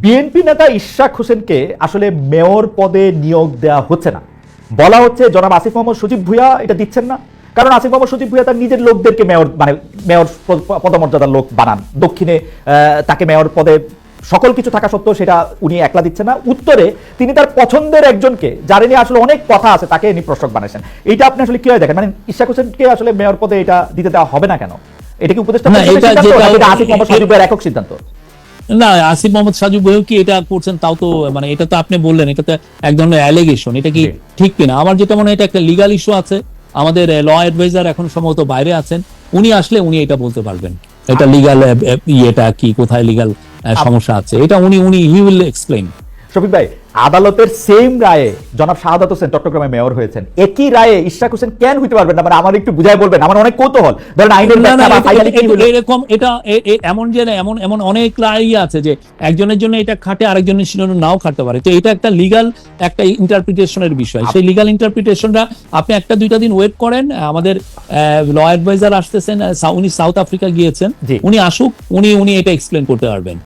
BNP নেতা ইশাক হোসেনকে আসলে মেয়র পদে নিয়োগ দেওয়া হচ্ছে না। বলা হচ্ছে জনাব আসিফ মোহাম্মদ সজীব ভুইয়া এটা দিচ্ছেন না। কারণ আসিফ মোহাম্মদ সজীব ভুইয়া তার নিজের লোকদেরকে মেয়র মানে মেয়র পদ- পদমর্যাদার লোক বানান। দক্ষিণে তাকে মেয়র পদে সকল কিছু থাকা সত্ত্বেও সেটা উনি একলা দিচ্ছেন না। উত্তরে তিনি তার পছন্দের একজনকে যার নিয়ে আসলে অনেক কথা আছে তাকে ইনি প্রশ্রক বানাইছেন এটা আপনি আসলে কীভাবে দেখেন? মানে ইশাক হোসেনকে আসলে মেয়র পদে এটা দিতে দেওয়া হবে না কেন? এটা কি উপদেষ্টা একক সিদ্ধান্ত? না আসিফ মোহাম্মদ সাজু বইও কি এটা করছেন তাও তো মানে এটা তো আপনি বললেন এটা তো এক ধরনের অ্যালিগেশন এটা কি ঠিক কিনা? আমার যেটা মনে হয় এটা একটা লিগাল ইস্যু আছে। আমাদের ল অ্যাডভাইজার এখন সম্ভবত বাইরে আছেন। উনি আসলে উনি এটা বলতে পারবেন। এটা লিগাল ইয়েটা কি কোথায় লিগাল সমস্যা আছে। এটা উনি উনি হি উইল এক্সপ্লেইন শফিক ভাই আদালতের সেম রায়ে জনাব শাহাদাত হোসেন চট্টগ্রামে মেয়র হয়েছেন। একই রায়ে ইশাক হোসেন কেন হইতে পারবেন না? মানে আমার একটু বুঝাই বলবেন আমার অনেক কৌতূহল। ধরেন আইনের? এরকম এটা এমন যে এমন এমন অনেক রায় আছে যে একজনের জন্য এটা খাটে আরেকজনের জন্য নাও খাটতে পারে। তো এটা একটা লিগাল একটা ইন্টারপ্রিটেশনের বিষয়। সেই লিগাল ইন্টারপ্রিটেশনটা আপনি একটা দুইটা দিন ওয়েট করেন। আমাদের ল অ্যাডভাইজার আসতেছেন উনি সাউথ আফ্রিকা গিয়েছেন। উনি আসুক উনি উনি এটা এক্সপ্লেন করতে পারবেন।